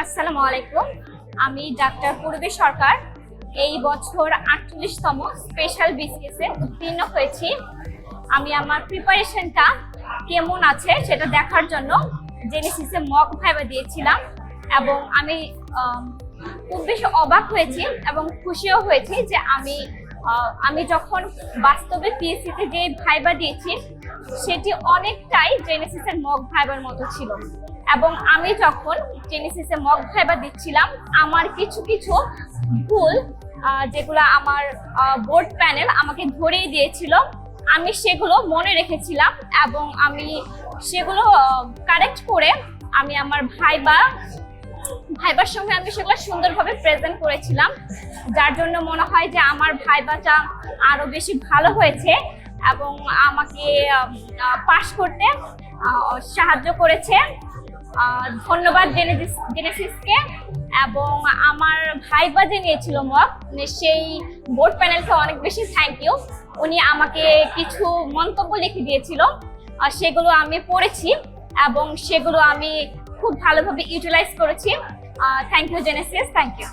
আসসালামু আলাইকুম। আমি ডাক্তার পূর্বী সরকার। এই বছর আটচল্লিশতম স্পেশাল বিসিএসে উত্তীর্ণ হয়েছি। আমি আমার প্রিপারেশনটা কেমন আছে সেটা দেখার জন্য জেনেসিসে মক ভাইবা দিয়েছিলাম এবং আমি খুব বেশি অবাক হয়েছি এবং খুশিও হয়েছি যে আমি আমি যখন বাস্তবে পিএসসিতে যে ভাইবা দিয়েছি, সেটি অনেকটাই জেনেসিসের মক ভাইবার মতো ছিল। এবং আমি যখন জেনেসিসে মক ভাইবা দিচ্ছিলাম, আমার কিছু কিছু ভুল যেগুলো আমার বোর্ড প্যানেল আমাকে ধরিয়ে দিয়েছিল, আমি সেগুলো মনে রেখেছিলাম এবং আমি সেগুলো কারেক্ট করে আমি আমার ভাইবা, ভাইবার সঙ্গে আমি সেগুলো সুন্দরভাবে প্রেজেন্ট করেছিলাম, যার জন্য মনে হয় যে আমার ভাইবাটা আরও বেশি ভালো হয়েছে এবং আমাকে পাশ করতে সাহায্য করেছে। ধন্যবাদ জেনেসিস জেনেসিসকে এবং আমার ভাই ভাইবা যে নিয়েছিল মক সেই বোর্ড প্যানেলকে অনেক বেশি থ্যাংক ইউ উনি আমাকে কিছু মন্তব্য লিখে দিয়েছিল। সেগুলো আমি পড়েছি এবং সেগুলো আমি খুব ভালোভাবে ইউটিলাইজ করেছি। Thank you Genesis thank you